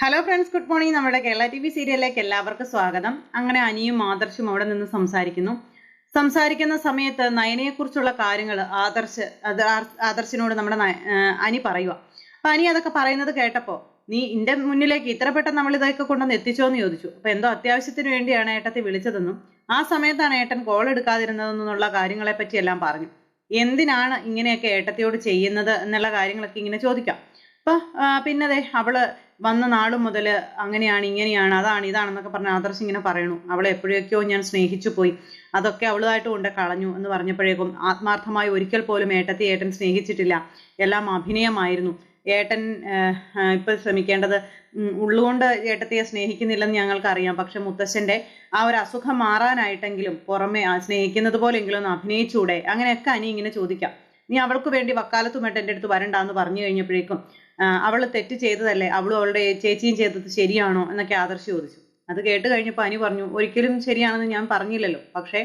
Hello friends good morning നമ്മുടെ Kerala T V സീരിയലിലേക്ക് എല്ലാവർക്കും സ്വാഗതം. അങ്ങനെ അനിയും ആദർശും അവിടെ നിന്ന് സംസാരിക്കുന്നു. സംസാരിക്കുന്ന സമയത്ത് നയനയെക്കുറിച്ചുള്ള കാര്യങ്ങൾ ആദർശ് അത് ആദർശിനോട് നമ്മുടെ അനി പറയുക അപ്പൊ അനി അതൊക്കെ പറയുന്നത് കേട്ടപ്പോൾ നീ ഇന്റെ മുന്നിലേക്ക് ഇത്ര പെട്ടെന്ന് നമ്മൾ ഇതൊക്കെ കൊണ്ടുവന്ന് എത്തിച്ചോ എന്ന് ചോദിച്ചു. അപ്പൊ എന്തോ അത്യാവശ്യത്തിന് വേണ്ടിയാണ് ഏട്ടത്തെ വിളിച്ചതെന്നും ആ സമയത്താണ് ഏട്ടൻ കോൾ എടുക്കാതിരുന്നതെന്നുള്ള കാര്യങ്ങളെ പറ്റി എല്ലാം പറഞ്ഞു. എന്തിനാണ് ഇങ്ങനെയൊക്കെ ഏട്ടത്തിയോട് ചെയ്യുന്നത് എന്നുള്ള കാര്യങ്ങളൊക്കെ ഇങ്ങനെ ചോദിക്കാം. അപ്പൊ പിന്നതെ പിന്നെ അവൾ വന്ന നാൾ മുതൽ അങ്ങനെയാണ് ഇങ്ങനെയാണ് അതാണ് ഇതാണെന്നൊക്കെ പറഞ്ഞ് ആദർശ് ഇങ്ങനെ പറയണു. അവളെ എപ്പോഴൊക്കെയോ ഞാൻ സ്നേഹിച്ചു പോയി. അതൊക്കെ അവളുമായിട്ട് കൊണ്ട് കളഞ്ഞു എന്ന് പറഞ്ഞപ്പോഴേക്കും ആത്മാർത്ഥമായി ഒരിക്കൽ പോലും ഏട്ടത്തി ഏട്ടൻ സ്നേഹിച്ചിട്ടില്ല. എല്ലാം അഭിനയമായിരുന്നു. ഏട്ടൻ ഇപ്പൊ ശ്രമിക്കേണ്ടത് ഉള്ളുകൊണ്ട് ഏട്ടത്തിയെ സ്നേഹിക്കുന്നില്ലെന്ന് ഞങ്ങൾക്കറിയാം. പക്ഷെ മുത്തശ്ശന്റെ ആ ഒരു അസുഖം മാറാനായിട്ടെങ്കിലും പുറമെ സ്നേഹിക്കുന്നത് പോലെങ്കിലും ഒന്ന് അഭിനയിച്ചൂടെ? അങ്ങനെയൊക്കെ അനി ഇങ്ങനെ ചോദിക്കാം. നീ അവൾക്ക് വേണ്ടി വക്കാലത്തുമായിട്ട് എന്റെ അടുത്ത് വരണ്ടാന്ന് പറഞ്ഞു കഴിഞ്ഞപ്പോഴേക്കും അവൾ തെറ്റ് ചെയ്തതല്ലേ? അവളും അവളുടെ ചേച്ചിയും ചെയ്തത് ശരിയാണോ എന്നൊക്കെ ആദർശ് ചോദിച്ചു. അത് കേട്ട് കഴിഞ്ഞപ്പോൾ അനി പറഞ്ഞു ഒരിക്കലും ശരിയാണെന്ന് ഞാൻ പറഞ്ഞില്ലല്ലോ. പക്ഷേ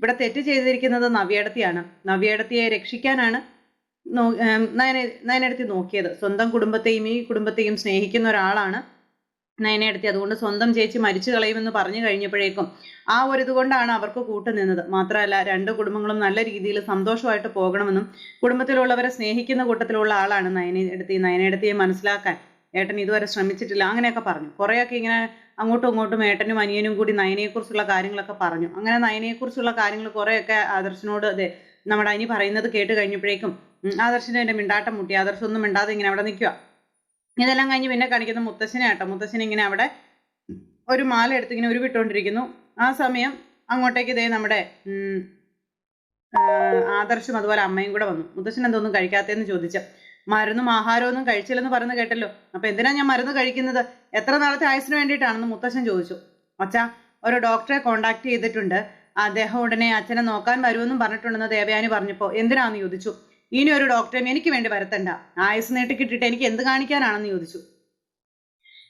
ഇവിടെ തെറ്റ് ചെയ്തിരിക്കുന്നത് നവ്യേടത്തിയാണ്. നവ്യേടത്തിയെ രക്ഷിക്കാനാണ് നയനടുത്തി നോക്കിയത്. സ്വന്തം കുടുംബത്തെയും ഈ കുടുംബത്തെയും സ്നേഹിക്കുന്ന ഒരാളാണ് നയനടുത്തി അതുകൊണ്ട് സ്വന്തം ചേച്ചി മരിച്ചു കളയുമെന്ന് പറഞ്ഞു കഴിഞ്ഞപ്പോഴേക്കും ആ ഒരു ഇതുകൊണ്ടാണ് അവർക്ക് കൂട്ടുനിന്നത് മാത്രമല്ല രണ്ട് കുടുംബങ്ങളും നല്ല രീതിയിൽ സന്തോഷമായിട്ട് പോകണമെന്നും കുടുംബത്തിലുള്ളവരെ സ്നേഹിക്കുന്ന കൂട്ടത്തിലുള്ള ആളാണ് നയനയെടുത്തി. നയനയെടുത്തിയെ മനസ്സിലാക്കാൻ ഏട്ടൻ ഇതുവരെ ശ്രമിച്ചിട്ടില്ല. അങ്ങനെയൊക്കെ പറഞ്ഞു. കുറേയൊക്കെ ഇങ്ങനെ അങ്ങോട്ടും ഇങ്ങോട്ടും ഏട്ടനും അനിയനും കൂടി നയനയെക്കുറിച്ചുള്ള കാര്യങ്ങളൊക്കെ പറഞ്ഞു. അങ്ങനെ നയനയെക്കുറിച്ചുള്ള കാര്യങ്ങൾ കുറേയൊക്കെ ആദർശനോട് അതെ നമ്മുടെ അനി പറയുന്നത് കേട്ട് കഴിഞ്ഞപ്പോഴേക്കും എന്റെ മിണ്ടാട്ടം മുട്ടി. ആദർശം ഒന്നും മിണ്ടാതെ ഇങ്ങനെ അവിടെ നിൽക്കുക ഇതെല്ലാം കഴിഞ്ഞ് പിന്നെ കാണിക്കുന്ന മുത്തശ്ശനെ ആട്ടോ. മുത്തശ്ശൻ ഇങ്ങനെ അവിടെ ഒരു മാല എടുത്ത് ഇങ്ങനെ ഉരുവിട്ടുകൊണ്ടിരിക്കുന്നു ആ സമയം അങ്ങോട്ടേക്ക് ഇതേ നമ്മുടെ ആദർശും അതുപോലെ അമ്മയും കൂടെ വന്നു. മുത്തശ്ശൻ എന്തോന്നും കഴിക്കാത്തതെന്ന് ചോദിച്ച. മരുന്നും ആഹാരവും ഒന്നും കഴിച്ചില്ലെന്ന് പറഞ്ഞു കേട്ടല്ലോ. അപ്പൊ എന്തിനാ ഞാൻ മരുന്ന് കഴിക്കുന്നത്? എത്ര നാളത്തെ ആയുസിന് വേണ്ടിയിട്ടാണെന്ന് മുത്തശ്ശൻ ചോദിച്ചു. അച്ഛാ ഒരു ഡോക്ടറെ കോണ്ടാക്ട് ചെയ്തിട്ടുണ്ട്. അദ്ദേഹം ഉടനെ അച്ഛനെ നോക്കാൻ വരുമെന്നും പറഞ്ഞിട്ടുണ്ടെന്ന് ദേവയാനി പറഞ്ഞപ്പോൾ എന്തിനാന്ന് ചോദിച്ചു? ഇനി ഒരു ഡോക്ടറെ എനിക്ക് വേണ്ടി വരുത്തണ്ട. ആയുസ് നീട്ടിക്കിട്ടിട്ട് എനിക്ക് എന്ത് കാണിക്കാനാണെന്ന് ചോദിച്ചു.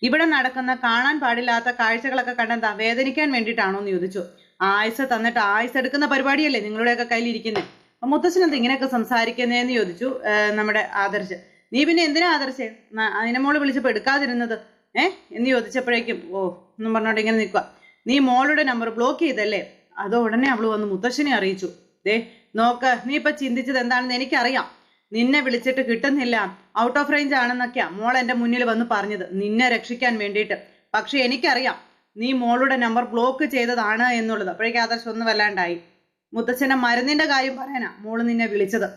ഇവിടെ നടക്കുന്ന കാണാൻ പാടില്ലാത്ത കാഴ്ചകളൊക്കെ കണ്ടെന്താ? വേദനിക്കാൻ വേണ്ടിയിട്ടാണോ എന്ന് ചോദിച്ചു. ആയുസ് തന്നിട്ട് ആയുസ് എടുക്കുന്ന പരിപാടിയല്ലേ നിങ്ങളുടെയൊക്കെ കയ്യിലിരിക്കുന്നത് അപ്പൊ മുത്തശ്ശൻ എന്താ ഇങ്ങനെയൊക്കെ സംസാരിക്കുന്നതെന്ന് ചോദിച്ചു നമ്മുടെ ആദർശ്. നീ പിന്നെ എന്തിനാ ആദർശ്? അതിനെ മോൾ വിളിച്ചപ്പോൾ എടുക്കാതിരുന്നത്? ഏ? എന്ന് ചോദിച്ചപ്പോഴേക്കും ഓ എന്നും പറഞ്ഞോണ്ട് ഇങ്ങനെ നിൽക്കുക നീ മോളുടെ നമ്പർ ബ്ലോക്ക് ചെയ്തല്ലേ? അത് ഉടനെ അവൾ വന്ന് മുത്തശ്ശനെ അറിയിച്ചു. ദേ നോക്ക് നീ ഇപ്പൊ ചിന്തിച്ചത് എന്താണെന്ന് എനിക്കറിയാം. നിന്നെ വിളിച്ചിട്ട് കിട്ടുന്നില്ല. ഔട്ട് ഓഫ് റേഞ്ച് ആണെന്നൊക്കെയാ മോൾ എന്റെ മുന്നിൽ വന്ന് പറഞ്ഞത്. നിന്നെ രക്ഷിക്കാൻ വേണ്ടിയിട്ട്. പക്ഷെ എനിക്കറിയാം നീ മോളുടെ നമ്പർ ബ്ലോക്ക് ചെയ്തതാണ് എന്നുള്ളത്. അപ്പോഴേക്കും ആദർശം ഒന്നും വല്ലാണ്ടായി. മുത്തച്ഛനെ മരുന്നിന്റെ കാര്യം പറയാനാ മോൾ നിന്നെ വിളിച്ചത്.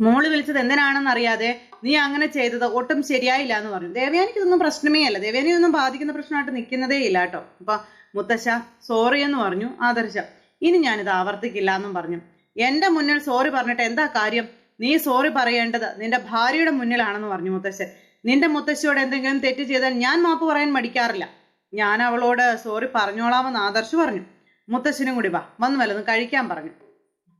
മോൾ വിളിച്ചത് എന്തിനാണെന്ന് അറിയാതെ നീ അങ്ങനെ ചെയ്തത് ഒട്ടും ശരിയായില്ല എന്ന് പറഞ്ഞു. ദേവയാനിക്ക് ഇതൊന്നും പ്രശ്നമേ അല്ല. ദേവയാനി ഒന്നും ബാധിക്കുന്ന പ്രശ്നമായിട്ട് നിൽക്കുന്നതേ ഇല്ല കേട്ടോ. അപ്പൊ മുത്തശ്ശ സോറി എന്ന് പറഞ്ഞു ആദർശ. ഇനി ഞാനിത് ആവർത്തിക്കില്ല എന്നും പറഞ്ഞു. എന്റെ മുന്നിൽ സോറി പറഞ്ഞിട്ട് എന്താ കാര്യം? നീ സോറി പറയേണ്ടത് നിന്റെ ഭാര്യയുടെ മുന്നിലാണെന്ന് പറഞ്ഞു മുത്തശ്ശൻ. നിന്റെ മുത്തശ്ശിയോട് എന്തെങ്കിലും തെറ്റ് ചെയ്താൽ ഞാൻ മാപ്പ് പറയാൻ മടിക്കാറില്ല. ഞാൻ അവളോട് സോറി പറഞ്ഞോളാമെന്ന് ആദർശ് പറഞ്ഞു. മുത്തശ്ശനും കൂടി വാ വന്നു വല്ലതും കഴിക്കാൻ പറഞ്ഞു.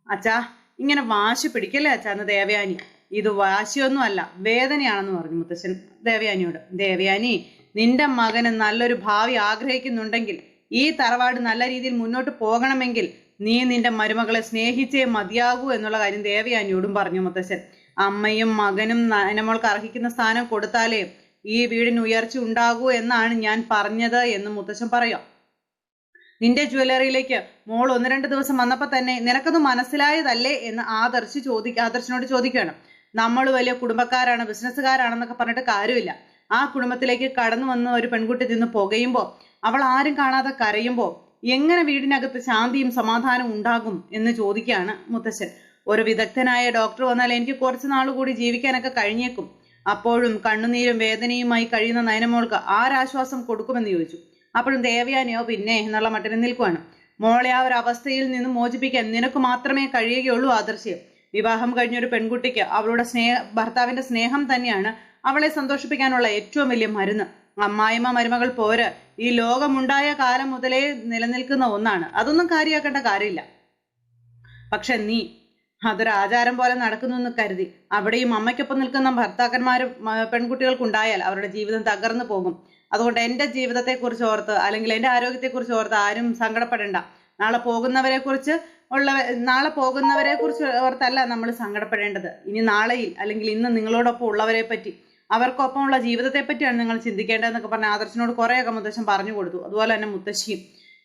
അച്ഛാ ഇങ്ങനെ വാശി പിടിക്കല്ലേ അച്ഛാ എന്ന് ദേവയാനി? ഇത് വാശിയൊന്നും അല്ല വേദനയാണെന്ന് പറഞ്ഞു മുത്തശ്ശൻ ദേവയാനിയോട്. ദേവയാനി നിന്റെ മകന് നല്ലൊരു ഭാവി ആഗ്രഹിക്കുന്നുണ്ടെങ്കിൽ ഈ തറവാട് നല്ല രീതിയിൽ മുന്നോട്ട് പോകണമെങ്കിൽ നീ നിന്റെ മരുമകളെ സ്നേഹിച്ചേ മതിയാകൂ എന്നുള്ള കാര്യം ദേവയാനിയോടും പറഞ്ഞു മുത്തശ്ശൻ. അമ്മയും മകനും നനമോൾക്ക് അർഹിക്കുന്ന സ്ഥാനം കൊടുത്താലേ ഈ വീടിന് ഉയർച്ച ഉണ്ടാകൂ എന്നാണ് ഞാൻ പറഞ്ഞത് എന്ന് മുത്തശ്ശൻ പറയാം. നിന്റെ ജ്വല്ലറിയിലേക്ക് മോൾ ഒന്ന് രണ്ട് ദിവസം വന്നപ്പോൾ തന്നെ നിനക്കത് മനസ്സിലായതല്ലേ എന്ന് ആദർശ് ചോദി ആദർശിനോട് ചോദിക്കുകയാണ്. നമ്മൾ വലിയ കുടുംബക്കാരാണ് ബിസിനസ്സുകാരാണെന്നൊക്കെ പറഞ്ഞിട്ട് കാര്യമില്ല. ആ കുടുംബത്തിലേക്ക് കടന്നു വന്ന ഒരു പെൺകുട്ടി നിന്ന് പുകയുമ്പോൾ അവൾ ആരും കാണാതെ കരയുമ്പോൾ എങ്ങനെ വീടിനകത്ത് ശാന്തിയും സമാധാനവും ഉണ്ടാകും എന്ന് ചോദിക്കുകയാണ് മുത്തശ്ശൻ. ഒരു വിദഗ്ധനായ ഡോക്ടർ വന്നാൽ എനിക്ക് കുറച്ച് നാൾ കൂടി ജീവിക്കാനൊക്കെ കഴിഞ്ഞേക്കും. അപ്പോഴും കണ്ണുനീരും വേദനയുമായി കഴിയുന്ന നയനമോൾക്ക് ആരാശ്വാസം കൊടുക്കുമെന്ന് ചോദിച്ചു. അപ്പോഴും ദേവയാനിയോ പിന്നെ എന്നുള്ള മട്ടിന് നിൽക്കുവാണ്. മോളെ ആ ഒരു അവസ്ഥയിൽ നിന്ന് മോചിപ്പിക്കാൻ നിനക്ക് മാത്രമേ കഴിയുകയുള്ളൂ ആദർശ്യം. വിവാഹം കഴിഞ്ഞ ഒരു പെൺകുട്ടിക്ക് അവളുടെ സ്നേഹ ഭർത്താവിന്റെ സ്നേഹം തന്നെയാണ് അവളെ സന്തോഷിപ്പിക്കാനുള്ള ഏറ്റവും വലിയ മരുന്ന്. അമ്മായിമ്മ മരുമകൾ പോര്. ഈ ലോകമുണ്ടായ കാലം മുതലേ നിലനിൽക്കുന്ന ഒന്നാണ്. അതൊന്നും കാര്യമാക്കേണ്ട കാര്യമില്ല. പക്ഷെ നീ അതൊരു ആചാരം പോലെ നടക്കുന്നു എന്ന് കരുതി. അവിടെയും അമ്മയ്ക്കൊപ്പം നിൽക്കുന്ന ഭർത്താക്കന്മാരും മ- പെൺകുട്ടികൾക്കുണ്ടായാൽ അവരുടെ ജീവിതം തകർന്നു പോകും. അതുകൊണ്ട് എന്റെ ജീവിതത്തെക്കുറിച്ച് ഓർത്ത് അല്ലെങ്കിൽ എന്റെ ആരോഗ്യത്തെക്കുറിച്ച് ഓർത്ത് ആരും സങ്കടപ്പെടേണ്ട. നാളെ പോകുന്നവരെ കുറിച്ച് ഉള്ള നാളെ പോകുന്നവരെ കുറിച്ച് ഓർത്തല്ല നമ്മൾ സങ്കടപ്പെടേണ്ടത്. ഇനി നാളെയിൽ അല്ലെങ്കിൽ ഇന്ന് നിങ്ങളോടൊപ്പം ഉള്ളവരെ പറ്റി അവർക്കൊപ്പമുള്ള ജീവിതത്തെ പറ്റിയാണ് നിങ്ങൾ ചിന്തിക്കേണ്ടതെന്നൊക്കെ പറഞ്ഞ ആദർശനോട് കുറേയൊക്കെ മുത്തശ്ശൻ പറഞ്ഞു കൊടുത്തു. അതുപോലെ തന്നെ മുത്തശ്ശിയും.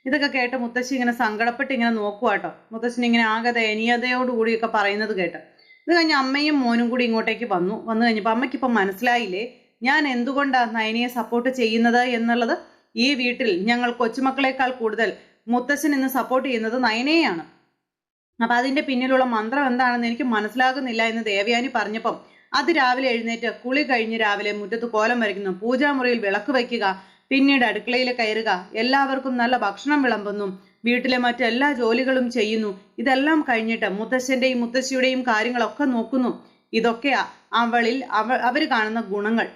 ഇതൊക്കെ കേട്ട് മുത്തശ്ശി ഇങ്ങനെ സങ്കടപ്പെട്ട് ഇങ്ങനെ നോക്കുക കേട്ടോ മുത്തശ്ശൻ ഇങ്ങനെ ആകെ ദയനീയതയോടുകൂടിയൊക്കെ പറയുന്നത് കേട്ട്. ഇത് കഴിഞ്ഞ് അമ്മയും മോനും കൂടി ഇങ്ങോട്ടേക്ക് വന്നു. വന്നു കഴിഞ്ഞപ്പോൾ അമ്മയ്ക്ക് ഇപ്പം മനസ്സിലായില്ലേ? ഞാൻ എന്തുകൊണ്ടാണ് നയനിയെ സപ്പോർട്ട് ചെയ്യുന്നത് എന്നുള്ളത്? ഈ വീട്ടിൽ ഞങ്ങൾ കൊച്ചുമക്കളെക്കാൾ കൂടുതൽ മുത്തശ്ശൻ ഇന്ന് സപ്പോർട്ട് ചെയ്യുന്നത് നയനയെയാണ്. അപ്പം അതിന്റെ പിന്നിലുള്ള മന്ത്രം എന്താണെന്ന് എനിക്ക് മനസ്സിലാകുന്നില്ല എന്ന് ദേവയാനി പറഞ്ഞപ്പം അത് രാവിലെ എഴുന്നേറ്റ് കുളി കഴിഞ്ഞ് രാവിലെ മുറ്റത്ത് കോലം വരയ്ക്കുന്നു. പൂജാമുറിയിൽ വിളക്ക് വയ്ക്കുക പിന്നീട് അടുക്കളയിൽ കയറുക. എല്ലാവർക്കും നല്ല ഭക്ഷണം വിളമ്പുന്നു. വീട്ടിലെ മറ്റെല്ലാ ജോലികളും ചെയ്യുന്നു. ഇതെല്ലാം കഴിഞ്ഞിട്ട് മുത്തശ്ശന്റെയും മുത്തശ്ശിയുടെയും കാര്യങ്ങളൊക്കെ നോക്കുന്നു. ഇതൊക്കെയാ അവളിൽ അവ അവർ കാണുന്ന ഗുണങ്ങൾ.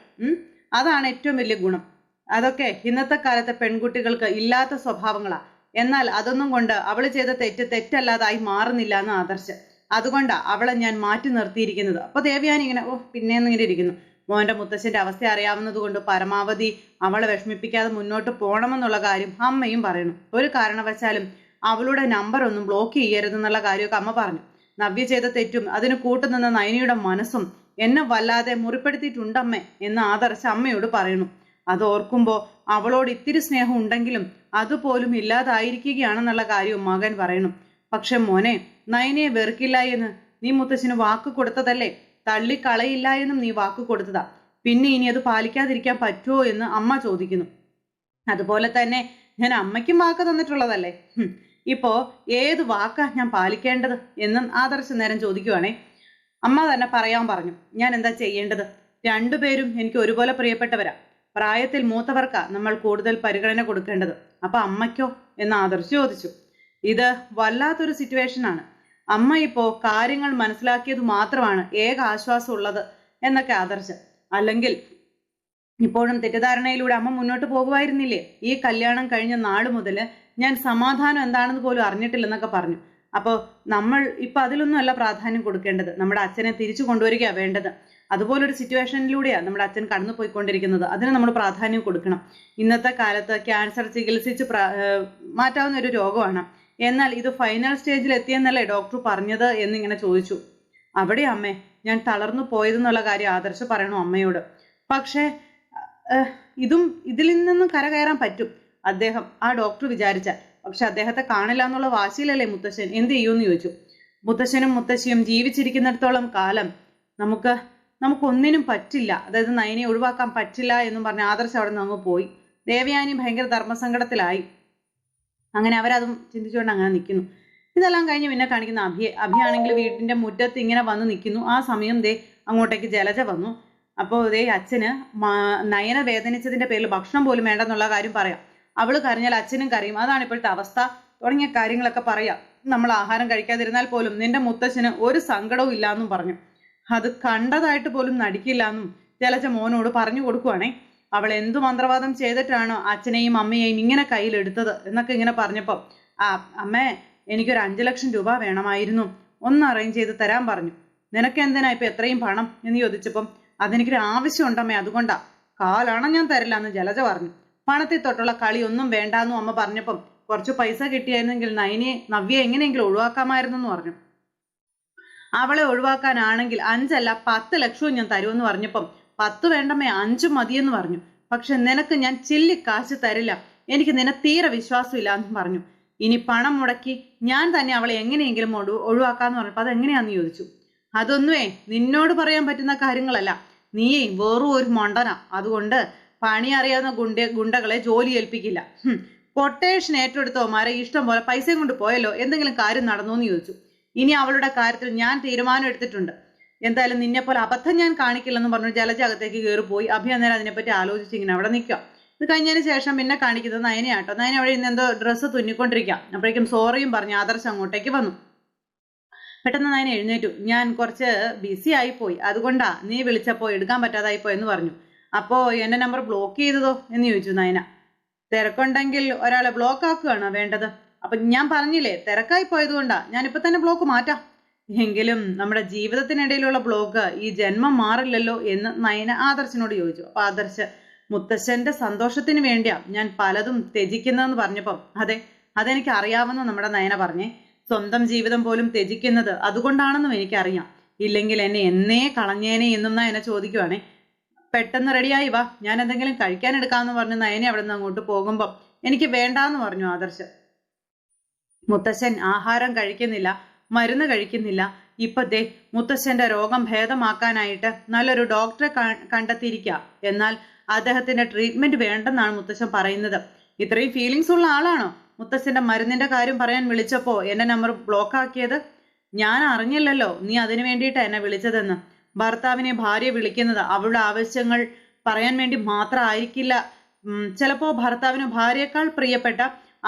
അതാണ് ഏറ്റവും വലിയ ഗുണം. അതൊക്കെ ഇന്നത്തെ കാലത്തെ പെൺകുട്ടികൾക്ക് ഇല്ലാത്ത സ്വഭാവങ്ങളാ. എന്നാൽ അതൊന്നും കൊണ്ട് അവൾ ചെയ്ത തെറ്റ് തെറ്റല്ലാതായി മാറുന്നില്ല എന്ന് ആദർശ്. അതുകൊണ്ടാ അവളെ ഞാൻ മാറ്റി നിർത്തിയിരിക്കുന്നത്. അപ്പൊ ദേവയാനി ഇങ്ങനെ ഓ പിന്നെ ഇങ്ങനെ ഇരിക്കുന്നു. മോന്റെ മുത്തശ്ശന്റെ അവസ്ഥ അറിയാവുന്നത് കൊണ്ട് പരമാവധി അവളെ വിഷമിപ്പിക്കാതെ മുന്നോട്ട് പോകണമെന്നുള്ള കാര്യം അമ്മയും പറയുന്നു ഒരു കാരണവശാലും അവളുടെ നമ്പർ ഒന്നും ബ്ലോക്ക് ചെയ്യരുതെന്നുള്ള കാര്യമൊക്കെ അമ്മ പറഞ്ഞു. നവ്യ ചെയ്ത തെറ്റും അതിന് കൂട്ടുനിന്ന നയനിയുടെ മനസ്സും എന്നെ വല്ലാതെ മുറിപ്പെടുത്തിയിട്ടുണ്ടമ്മേ എന്ന് ആദർശ അമ്മയോട് പറയുന്നു. അത് ഓർക്കുമ്പോൾ അവളോട് ഇത്തിരി സ്നേഹം ഉണ്ടെങ്കിലും അതുപോലും ഇല്ലാതായിരിക്കുകയാണെന്നുള്ള കാര്യം മകൻ പറയുന്നു പക്ഷെ മോനെ നയനയെ വെറുക്കില്ല എന്ന് നീ മുത്തശ്ശന് വാക്ക് കൊടുത്തതല്ലേ? തള്ളിക്കളയില്ല എന്നും നീ വാക്ക് കൊടുത്തതാ. പിന്നെ ഇനി അത് പാലിക്കാതിരിക്കാൻ പറ്റുമോ എന്ന് അമ്മ ചോദിക്കുന്നു. അതുപോലെ തന്നെ ഞാൻ അമ്മയ്ക്കും വാക്ക് തന്നിട്ടുള്ളതല്ലേ? ഇപ്പോ ഏത് വാക്കാ ഞാൻ പാലിക്കേണ്ടത് എന്നും ആദർശ നേരം ചോദിക്കുവാണേ. അമ്മ തന്നെ പറയാൻ പറഞ്ഞു ഞാൻ എന്താ ചെയ്യേണ്ടത്? രണ്ടുപേരും എനിക്ക് ഒരുപോലെ പ്രിയപ്പെട്ടവരാ. പ്രായത്തിൽ മൂത്തവർക്കാ നമ്മൾ കൂടുതൽ പരിഗണന കൊടുക്കേണ്ടത്. അപ്പൊ അമ്മയ്ക്കോ? എന്ന് ആദർശ് ചോദിച്ചു. ഇത് വല്ലാത്തൊരു സിറ്റുവേഷൻ ആണ്. അമ്മ ഇപ്പോ കാര്യങ്ങൾ മനസ്സിലാക്കിയത് മാത്രമാണ് ഏക ആശ്വാസം ഉള്ളത് എന്നൊക്കെ ആദർശ്. അല്ലെങ്കിൽ ഇപ്പോഴും തെറ്റിദ്ധാരണയിലൂടെ അമ്മ മുന്നോട്ട് പോകുമായിരുന്നില്ലേ? ഈ കല്യാണം കഴിഞ്ഞ നാളു മുതൽ ഞാൻ സമാധാനം എന്താണെന്ന് പോലും അറിഞ്ഞിട്ടില്ലെന്നൊക്കെ പറഞ്ഞു. അപ്പോൾ നമ്മൾ ഇപ്പൊ അതിലൊന്നും അല്ല പ്രാധാന്യം കൊടുക്കേണ്ടത്. നമ്മുടെ അച്ഛനെ തിരിച്ചു കൊണ്ടുവരികയാണ് വേണ്ടത്. അതുപോലൊരു സിറ്റുവേഷനിലൂടെയാണ് നമ്മുടെ അച്ഛൻ കടന്നു പോയിക്കൊണ്ടിരിക്കുന്നത് അതിന് നമ്മൾ പ്രാധാന്യം കൊടുക്കണം. ഇന്നത്തെ കാലത്ത് ക്യാൻസർ ചികിത്സിച്ച് മാറ്റാവുന്ന ഒരു രോഗമാണ്. എന്നാൽ ഇത് ഫൈനൽ സ്റ്റേജിൽ എത്തിയെന്നല്ലേ ഡോക്ടർ പറഞ്ഞത് എന്നിങ്ങനെ ചോദിച്ചു. അവിടെ അമ്മേ ഞാൻ തളർന്നു പോയതെന്നുള്ള കാര്യം ആദർശ് പറയണു അമ്മയോട്. പക്ഷേ ഇതും ഇതിൽ നിന്നും കരകയറാൻ പറ്റും അദ്ദേഹം ആ ഡോക്ടർ വിചാരിച്ച. പക്ഷെ അദ്ദേഹത്തെ കാണില്ല എന്നുള്ള വാശിയിലല്ലേ മുത്തശ്ശൻ? എന്ത് ചെയ്യുമെന്ന് ചോദിച്ചു. മുത്തശ്ശനും മുത്തശ്ശിയും ജീവിച്ചിരിക്കുന്നിടത്തോളം കാലം നമുക്ക് നമുക്കൊന്നിനും പറ്റില്ല. അതായത് നയനെ ഒഴിവാക്കാൻ പറ്റില്ല എന്നും പറഞ്ഞ് ആദർശ് അവിടെ നിന്ന് അങ്ങ് പോയി. ദേവയാനി ഭയങ്കര ധർമ്മസങ്കടത്തിലായി. അങ്ങനെ അവരതും ചിന്തിച്ചുകൊണ്ട് അങ്ങനെ നിൽക്കുന്നു ഇതെല്ലാം കഴിഞ്ഞ് പിന്നെ കാണിക്കുന്ന അഭി അഭിയാണെങ്കിൽ വീടിന്റെ മുറ്റത്ത് ഇങ്ങനെ വന്ന് നിൽക്കുന്നു ആ സമയം ദേ അങ്ങോട്ടേക്ക് ജലജ വന്നു. അപ്പോൾ ദേ അച്ഛന് നയന വേദനിച്ചതിന്റെ പേരിൽ ഭക്ഷണം പോലും വേണ്ടെന്നുള്ള കാര്യം പറയാം. അവൾ കരഞ്ഞാൽ അച്ഛനും കരയും. അതാണ് ഇപ്പോഴത്തെ അവസ്ഥ. തുടങ്ങിയ കാര്യങ്ങളൊക്കെ പറയാം. നമ്മൾ ആഹാരം കഴിക്കാതിരുന്നാൽ പോലും നിന്റെ മുത്തച്ഛന് ഒരു സങ്കടവും ഇല്ലാന്നും പറഞ്ഞു. അത് കണ്ടതായിട്ട് പോലും നടിക്കില്ല എന്നും ജലജ മോനോട് പറഞ്ഞു കൊടുക്കുവാണേ. അവൾ എന്തു മന്ത്രവാദം ചെയ്തിട്ടാണോ അച്ഛനെയും അമ്മയെയും ഇങ്ങനെ കയ്യിലെടുത്തത് എന്നൊക്കെ ഇങ്ങനെ പറഞ്ഞപ്പോൾ ആ അമ്മേ എനിക്കൊരു അഞ്ചു ലക്ഷം രൂപ വേണമായിരുന്നു. ഒന്ന് അറേഞ്ച് ചെയ്ത് തരാൻ പറഞ്ഞു. നിനക്ക് എന്തിനാ ഇപ്പൊ എത്രയും പണം? എന്ന് ചോദിച്ചപ്പം അതെനിക്കൊരു ആവശ്യമുണ്ടമ്മേ അതുകൊണ്ടാ. കാലാണ് ഞാൻ തരില്ല എന്ന് ജലജ പറഞ്ഞു. പണത്തിൽ തൊട്ടുള്ള കളി ഒന്നും വേണ്ടാന്നും അമ്മ പറഞ്ഞപ്പം കുറച്ച് പൈസ കിട്ടിയായിരുന്നെങ്കിൽ നയനിയെ നവ്യെ എങ്ങനെയെങ്കിലും ഒഴിവാക്കാമായിരുന്നു എന്ന് പറഞ്ഞു. അവളെ ഒഴിവാക്കാനാണെങ്കിൽ അഞ്ചല്ല പത്ത് ലക്ഷവും ഞാൻ തരുമെന്ന് പറഞ്ഞപ്പം പത്ത് വേണ്ടമ്മേ അഞ്ചു മതിയെന്ന് പറഞ്ഞു. പക്ഷെ നിനക്ക് ഞാൻ ചില്ലി കാശ് തരില്ല. എനിക്ക് നിന്നെ തീരെ വിശ്വാസമില്ല എന്ന് പറഞ്ഞു. ഇനി പണം മുടക്കി ഞാൻ തന്നെ അവളെ എങ്ങനെയെങ്കിലും ഒഴു ഒഴിവാക്കാന്ന് പറഞ്ഞപ്പോൾ അതെങ്ങനെയാന്ന് ചോദിച്ചു. അതൊന്നുമേ നിന്നോട് പറയാൻ പറ്റുന്ന കാര്യങ്ങളല്ല. നീയേ വെറും ഒരു മൊണ്ടനാ. അതുകൊണ്ട് പണി അറിയാവുന്ന ഗുണ്ട ഗുണ്ടകളെ ജോലി ഏൽപ്പിക്കില്ല. കൊട്ടേഷൻ ഏറ്റെടുത്തവന്മാരെ ഇഷ്ടം പോലെ പൈസയും കൊണ്ട് പോയല്ലോ. എന്തെങ്കിലും കാര്യം നടന്നു എന്ന് ചോദിച്ചു. ഇനി അവളുടെ കാര്യത്തിൽ ഞാൻ തീരുമാനം എടുത്തിട്ടുണ്ട്. എന്തായാലും നിന്നെ പോലെ അബദ്ധം ഞാൻ കാണിക്കില്ലെന്ന് പറഞ്ഞു ജലജ അകത്തേക്ക് കയറി പോയി. അഭി അന്നേരം അതിനെപ്പറ്റി ആലോചിച്ച് ഇങ്ങനെ അവിടെ നിൽക്കുക. ഇത് കഴിഞ്ഞതിന് ശേഷം പിന്നെ കാണിക്കുന്നത് നയനയാട്ടോ നയന അവിടെ ഇന്ന് എന്തോ ഡ്രസ്സ് തുന്നിക്കൊണ്ടിരിക്കാം അപ്പോഴേക്കും സോറിയും പറഞ്ഞു ആദർശ് അങ്ങോട്ടേക്ക് വന്നു. പെട്ടെന്ന് നയന എഴുന്നേറ്റു. ഞാൻ കുറച്ച് ബിസി ആയിപ്പോയി. അതുകൊണ്ടാ നീ വിളിച്ചപ്പോൾ എടുക്കാൻ പറ്റാതായിപ്പോയി എന്ന് പറഞ്ഞു. അപ്പോ എന്റെ നമ്പർ ബ്ലോക്ക് ചെയ്തതോ എന്ന് ചോദിച്ചു നയന. തിരക്കുണ്ടെങ്കിൽ ഒരാളെ ബ്ലോക്ക് ആക്കുകയാണോ വേണ്ടത്? അപ്പൊ ഞാൻ പറഞ്ഞില്ലേ തിരക്കായി പോയതുകൊണ്ടാണ് ഇപ്പൊ തന്നെ ബ്ലോക്ക് മാറ്റാം. എങ്കിലും നമ്മുടെ ജീവിതത്തിനിടയിലുള്ള ബ്ലോക്ക് ഈ ജന്മം മാറില്ലല്ലോ എന്ന് നയന ആദർശിനോട് ചോദിച്ചു. അപ്പൊ ആദർശ് മുത്തശ്ശന്റെ സന്തോഷത്തിന് വേണ്ടിയാ ഞാൻ പലതും ത്യജിക്കുന്നതെന്ന് പറഞ്ഞപ്പം. അതെ അതെനിക്ക് അറിയാവുന്ന നമ്മുടെ നയന പറഞ്ഞേ സ്വന്തം ജീവിതം പോലും ത്യജിക്കുന്നത് അതുകൊണ്ടാണെന്നും എനിക്കറിയാം. ഇല്ലെങ്കിൽ എന്നെ എന്നേ കളഞ്ഞേനെ എന്നും നയന ചോദിക്കുവാണേ. പെട്ടെന്ന് റെഡിയായി വാ ഞാൻ എന്തെങ്കിലും കഴിക്കാൻ എടുക്കാന്ന് പറഞ്ഞ് നയനെ അവിടെ നിന്ന് അങ്ങോട്ട് പോകുമ്പം എനിക്ക് വേണ്ടാന്ന് പറഞ്ഞു ആദർശ്. മുത്തശ്ശൻ ആഹാരം കഴിക്കുന്നില്ല മരുന്ന് കഴിക്കുന്നില്ല. ഇപ്പത്തെ മുത്തശ്ശന്റെ രോഗം ഭേദമാക്കാനായിട്ട് നല്ലൊരു ഡോക്ടറെ കണ്ടെത്തിയിരിക്കുക എന്നാൽ അദ്ദേഹത്തിന്റെ ട്രീറ്റ്മെന്റ് വേണ്ടെന്നാണ് മുത്തശ്ശൻ പറയുന്നത്. ഇത്രയും ഫീലിങ്സ് ഉള്ള ആളാണോ? മുത്തശ്ശന്റെ മരുന്നിന്റെ കാര്യം പറയാൻ വിളിച്ചപ്പോ എന്റെ നമ്പർ ബ്ലോക്ക് ആക്കിയത്? ഞാൻ അറിഞ്ഞില്ലല്ലോ നീ അതിനു വേണ്ടിയിട്ടാ എന്നെ വിളിച്ചതെന്ന്. ഭർത്താവിനെ ഭാര്യ വിളിക്കുന്നത് അവളുടെ ആവശ്യങ്ങൾ പറയാൻ വേണ്ടി മാത്രമായിരിക്കില്ല ചിലപ്പോ ഭർത്താവിന് ഭാര്യയേക്കാൾ പ്രിയപ്പെട്ട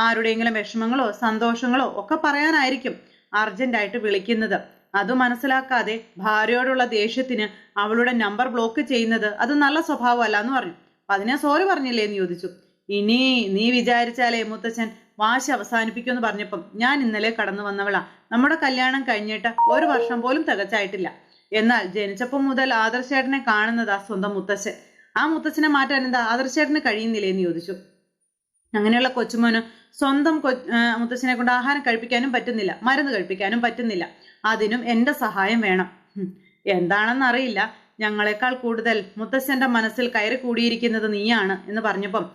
ആരുടെയെങ്കിലും വിഷമങ്ങളോ സന്തോഷങ്ങളോ ഒക്കെ പറയാനായിരിക്കും. അർജന്റായിട്ട് വിളിക്കുന്നത്. അത് മനസ്സിലാക്കാതെ ഭാര്യയോടുള്ള ദേഷ്യത്തിന് അവളുടെ നമ്പർ ബ്ലോക്ക് ചെയ്യുന്നത് അത് നല്ല സ്വഭാവമല്ല എന്ന് പറഞ്ഞു. അതിനെ സോറി പറഞ്ഞില്ലേ എന്ന് ചോദിച്ചു. ഇനി നീ വിചാരിച്ചാലേ മുത്തച്ഛൻ വാശി അവസാനിപ്പിക്കുമെന്ന് പറഞ്ഞപ്പം ഞാൻ ഇന്നലെ കടന്നു വന്നവളാ. നമ്മുടെ കല്യാണം കഴിഞ്ഞിട്ട് ഒരു വർഷം പോലും തികച്ചായിട്ടില്ല. എന്നാൽ ജനിച്ചപ്പം മുതൽ ആദർശേട്ടനെ കാണുന്നതാ സ്വന്തം മുത്തശ്ശൻ ആ മുത്തച്ഛനെ മാറ്റാൻ എന്താ ആദർശേട്ടന് കഴിയുന്നില്ലേ എന്ന് ചോദിച്ചു. അങ്ങനെയുള്ള കൊച്ചുമോന് സ്വന്തം കൊ മുത്തച്ഛനെ കൊണ്ട് ആഹാരം കഴിപ്പിക്കാനും പറ്റുന്നില്ല മരുന്ന് കഴിപ്പിക്കാനും പറ്റുന്നില്ല. അതിനും എന്റെ സഹായം വേണം. എന്താണെന്നറിയില്ല ഞങ്ങളെക്കാൾ കൂടുതൽ മുത്തശ്ശന്റെ മനസ്സിൽ കയറി കൂടിയിരിക്കുന്നത് നീയാണ് എന്ന് പറഞ്ഞപ്പം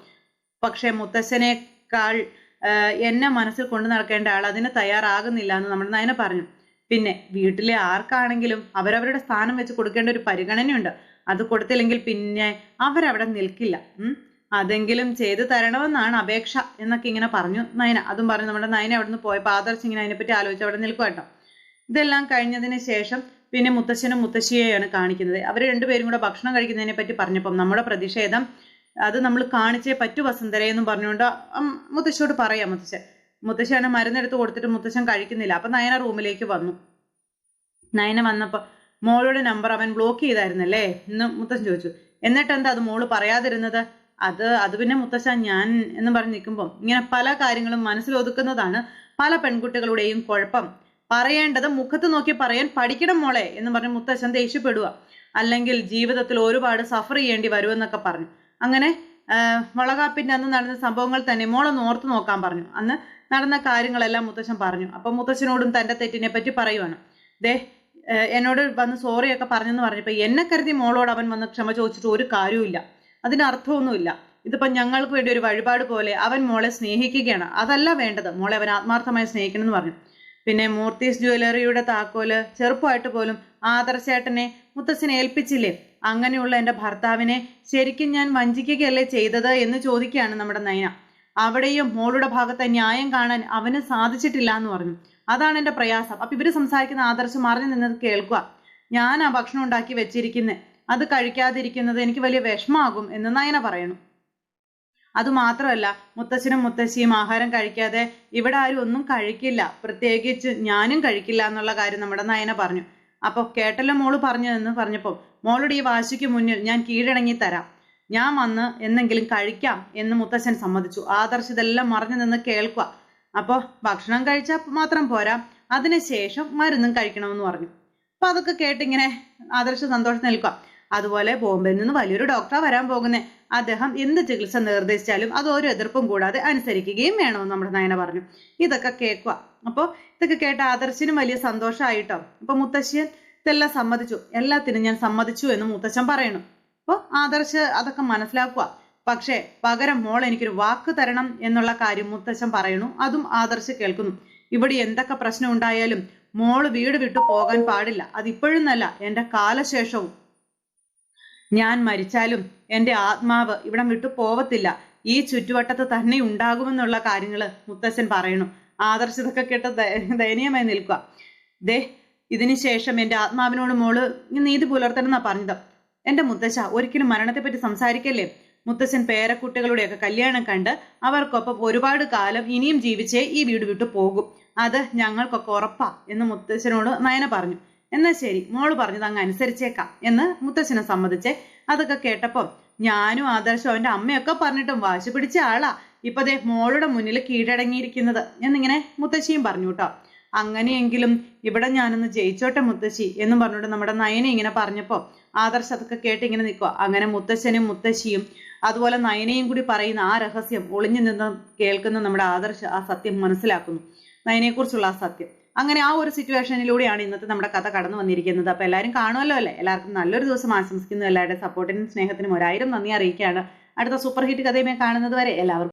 പക്ഷെ മുത്തശ്ശനേക്കാൾ എന്നെ മനസ്സിൽ കൊണ്ടു നടക്കേണ്ട ആൾ അതിന് തയ്യാറാകുന്നില്ല എന്ന് നമ്മൾ നയന പറഞ്ഞു. പിന്നെ വീട്ടിലെ ആർക്കാണെങ്കിലും അവരവരുടെ സ്ഥാനം വെച്ച് കൊടുക്കേണ്ട ഒരു പരിഗണനയുണ്ട്. അത് കൊടുത്തില്ലെങ്കിൽ പിന്നെ അവരവിടെ നിൽക്കില്ല. അതെങ്കിലും ചെയ്തു തരണമെന്നാണ് അപേക്ഷ എന്നൊക്കെ ഇങ്ങനെ പറഞ്ഞു നയന. അതും പറഞ്ഞു നമ്മുടെ നയന അവിടെ നിന്ന് പോയപ്പോൾ ആദർശ് ഇങ്ങനെ അതിനെപ്പറ്റി ആലോചിച്ച് അവിടെ നിൽക്കുക കേട്ടോ. ഇതെല്ലാം കഴിഞ്ഞതിന് ശേഷം പിന്നെ മുത്തശ്ശനും മുത്തശ്ശിയെയാണ് കാണിക്കുന്നത്. അവർ രണ്ടുപേരും കൂടെ ഭക്ഷണം കഴിക്കുന്നതിനെ പറ്റി പറഞ്ഞപ്പം നമ്മുടെ പ്രതിഷേധം അത് നമ്മൾ കാണിച്ചേ പറ്റു വസന്തര എന്നും പറഞ്ഞുകൊണ്ട് മുത്തശ്ശിയോട് പറയാം മുത്തശ്ശൻ മുത്തശ്ശിയാണ് മരുന്നെടുത്ത് കൊടുത്തിട്ട് മുത്തശ്ശൻ കഴിക്കുന്നില്ല. അപ്പൊ നയന റൂമിലേക്ക് വന്നു. നയന വന്നപ്പോൾ മോളുടെ നമ്പർ അവൻ ബ്ലോക്ക് ചെയ്തായിരുന്നല്ലേ എന്ന് മുത്തശ്ശൻ ചോദിച്ചു. എന്നിട്ട് എന്താ അത് മോൾ പറയാതിരുന്നത്? അത് അത് പിന്നെ മുത്തശ്ശ ഞാൻ എന്ന് പറഞ്ഞ് നിൽക്കുമ്പോൾ ഇങ്ങനെ പല കാര്യങ്ങളും മനസ്സിൽ ഒതുക്കുന്നതാണ് പല പെൺകുട്ടികളുടെയും കുഴപ്പം. പറയേണ്ടത് മുഖത്ത് നോക്കി പറയാൻ പഠിക്കണം മോളെ എന്ന് പറഞ്ഞ് മുത്തശ്ശൻ ദേഷ്യപ്പെടുക. അല്ലെങ്കിൽ ജീവിതത്തിൽ ഒരുപാട് സഫർ ചെയ്യേണ്ടി വരുമെന്നൊക്കെ പറഞ്ഞു. അങ്ങനെ വളകാപ്പിന്റെ അന്ന് നടന്ന സംഭവങ്ങൾ തന്നെ മോളൊന്ന് ഓർത്തു നോക്കാൻ പറഞ്ഞു. അന്ന് നടന്ന കാര്യങ്ങളെല്ലാം മുത്തശ്ശൻ പറഞ്ഞു. അപ്പൊ മുത്തശ്ശനോടും തന്റെ തെറ്റിനെ പറ്റി പറയുവാണ്. ദേ എന്നോട് വന്ന് സോറിയൊക്കെ പറഞ്ഞെന്ന് പറഞ്ഞപ്പോ എന്നെ കരുതി മോളോട് അവൻ വന്ന് ക്ഷമ ചോദിച്ചിട്ട് ഒരു കാര്യവുമില്ല. അതിന് അർത്ഥമൊന്നുമില്ല ഇതിപ്പോ ഞങ്ങൾക്ക് വേണ്ടി ഒരു വഴിപാട് പോലെ അവൻ മോളെ സ്നേഹിക്കുകയാണ്. അതല്ല വേണ്ടത്. മോളെ അവൻ ആത്മാർത്ഥമായി സ്നേഹിക്കണം എന്ന് പറഞ്ഞു. പിന്നെ മൂർത്തീസ് ജ്വല്ലറിയുടെ താക്കോൽ ചെറുപ്പമായിട്ട് പോലും ആദർശേട്ടനെ മുത്തച്ഛനെ ഏൽപ്പിച്ചില്ലേ? അങ്ങനെയുള്ള എന്റെ ഭർത്താവിനെ ശരിക്കും ഞാൻ വഞ്ചിക്കുകയല്ലേ ചെയ്തത് എന്ന് ചോദിക്കുകയാണ് നമ്മുടെ നയന. അവിടെയും മോളുടെ ഭാഗത്തെ ന്യായം കാണാൻ അവന് സാധിച്ചിട്ടില്ല എന്ന് പറഞ്ഞു. അതാണ് എന്റെ പ്രയാസം. അപ്പൊ ഇവർ സംസാരിക്കുന്ന ആദർശം മറിഞ്ഞു നിന്നത് കേൾക്കുക. ഞാൻ ആ ഭക്ഷണം ഉണ്ടാക്കി വെച്ചിരിക്കുന്നത് അത് കഴിക്കാതിരിക്കുന്നത് എനിക്ക് വലിയ വിഷമാകും എന്ന് നയന പറയണു അതുമാത്രമല്ല മുത്തശ്ശനും മുത്തശ്ശിയും ആഹാരം കഴിക്കാതെ ഇവിടെ ആരും ഒന്നും കഴിക്കില്ല. പ്രത്യേകിച്ച് ഞാനും കഴിക്കില്ല എന്നുള്ള കാര്യം നമ്മുടെ നയന പറഞ്ഞു. അപ്പോൾ കേട്ടല്ലോ മോൾ പറഞ്ഞതെന്ന് പറഞ്ഞപ്പോൾ മോളുടെ ഈ വാശിക്ക് മുന്നിൽ ഞാൻ കീഴടങ്ങി തരാം. ഞാൻ വന്ന് എന്നെങ്കിലും കഴിക്കാം എന്ന് മുത്തശ്ശൻ സമ്മതിച്ചു. ആദർശ് ഇതെല്ലാം മറിഞ്ഞു നിന്ന് കേൾക്കുക. അപ്പോൾ ഭക്ഷണം കഴിച്ചാൽ മാത്രം പോരാ അതിനുശേഷം മരുന്നും കഴിക്കണമെന്ന് പറഞ്ഞു. അപ്പൊ അതൊക്കെ കേട്ടിങ്ങനെ ആദർശ് സന്തോഷം നിൽക്കുക. അതുപോലെ ബോംബെയിൽ നിന്ന് വലിയൊരു ഡോക്ടർ വരാൻ പോകുന്നത് അദ്ദേഹം എന്ത് ചികിത്സ നിർദ്ദേശിച്ചാലും അത് ഒരു എതിർപ്പും കൂടാതെ അനുസരിക്കുകയും വേണമെന്ന് നമ്മുടെ നയന പറഞ്ഞു. ഇതൊക്കെ കേൾക്കുക. അപ്പോൾ ഇതൊക്കെ കേട്ട ആദർശിനും വലിയ സന്തോഷമായിട്ടോ? അപ്പൊ മുത്തശ്ശിയൻ ഇതെല്ലാം സമ്മതിച്ചു. എല്ലാത്തിനും ഞാൻ സമ്മതിച്ചു എന്ന് മുത്തച്ഛൻ പറയണു അപ്പോൾ ആദർശ് അതൊക്കെ മനസ്സിലാക്കുക. പക്ഷേ പകരം മോൾ എനിക്കൊരു വാക്ക് തരണം എന്നുള്ള കാര്യം മുത്തച്ഛൻ പറയണു അതും ആദർശ് കേൾക്കുന്നു. ഇവിടെ എന്തൊക്കെ പ്രശ്നം ഉണ്ടായാലും മോൾ വീട് വിട്ടു പോകാൻ പാടില്ല. അതിപ്പോഴും എന്റെ കാലശേഷവും ഞാൻ മരിച്ചാലും എന്റെ ആത്മാവ് ഇവിടം വിട്ടു പോവത്തില്ല. ഈ ചുറ്റുവട്ടത്ത് തന്നെ ഉണ്ടാകുമെന്നുള്ള കാര്യങ്ങൾ മുത്തശ്ശൻ പറയണു ആദർശതൊക്കെ കേട്ട ദയനീയമായി നിൽക്കുക. ദേ ഇതിനു ശേഷം എന്റെ ആത്മാവിനോട് മോൾ നീതി പുലർത്തണമെന്നാ പറഞ്ഞത്. എന്റെ മുത്തശ്ശ ഒരിക്കലും മരണത്തെപ്പറ്റി സംസാരിക്കല്ലേ? മുത്തശ്ശൻ പേരക്കുട്ടികളുടെയൊക്കെ കല്യാണം കണ്ട് അവർക്കൊപ്പം ഒരുപാട് കാലം ഇനിയും ജീവിച്ചേ ഈ വീട് വിട്ടു പോകും. അത് ഞങ്ങൾക്കൊക്കെ ഉറപ്പാ എന്ന് മുത്തശ്ശനോട് നയന പറഞ്ഞു. എന്നാ ശരി മോൾ പറഞ്ഞത് അങ്ങ് അനുസരിച്ചേക്കാം എന്ന് മുത്തശ്ശനെ സമ്മതിച്ചേ. അതൊക്കെ കേട്ടപ്പോൾ ഞാനും ആദർശം അവന്റെ അമ്മയൊക്കെ പറഞ്ഞിട്ടും വാശി പിടിച്ച ആളാ. ഇപ്പൊ ദേ മോളുടെ മുന്നിൽ കീഴടങ്ങിയിരിക്കുന്നത് എന്നിങ്ങനെ മുത്തശ്ശിയും പറഞ്ഞു കേട്ടോ. അങ്ങനെയെങ്കിലും ഇവിടെ ഞാനൊന്ന് ജയിച്ചോട്ടെ മുത്തശ്ശി എന്നും പറഞ്ഞോട്ട് നമ്മുടെ നയനെ ഇങ്ങനെ പറഞ്ഞപ്പോ ആദർശ് അതൊക്കെ കേട്ട് ഇങ്ങനെ നിൽക്കുക അങ്ങനെ മുത്തശ്ശനും മുത്തശ്ശിയും അതുപോലെ നയനയും കൂടി പറയുന്ന ആ രഹസ്യം ഒളിഞ്ഞു നിന്ന് കേൾക്കുന്ന നമ്മുടെ ആദർശ് ആ സത്യം മനസ്സിലാക്കുന്നു. നയനെക്കുറിച്ചുള്ള ആ സത്യം. അങ്ങനെ ആ ഒരു സിറ്റുവേഷനിലൂടെയാണ് ഇന്നത്തെ നമ്മുടെ കഥ കടന്നു വന്നിരിക്കുന്നത്. അപ്പോൾ എല്ലാവരും കാണുമല്ലോ അല്ലേ? എല്ലാവർക്കും നല്ലൊരു ദിവസം ആശംസിക്കുന്നു. എല്ലാവരുടെ സപ്പോർട്ടിനും സ്നേഹത്തിനും ഒരായിരം നന്ദി അറിയിക്കുകയാണ്. അടുത്ത സൂപ്പർ ഹിറ്റ് കഥയുമായി കാണുന്നത് വരെ എല്ലാവർക്കും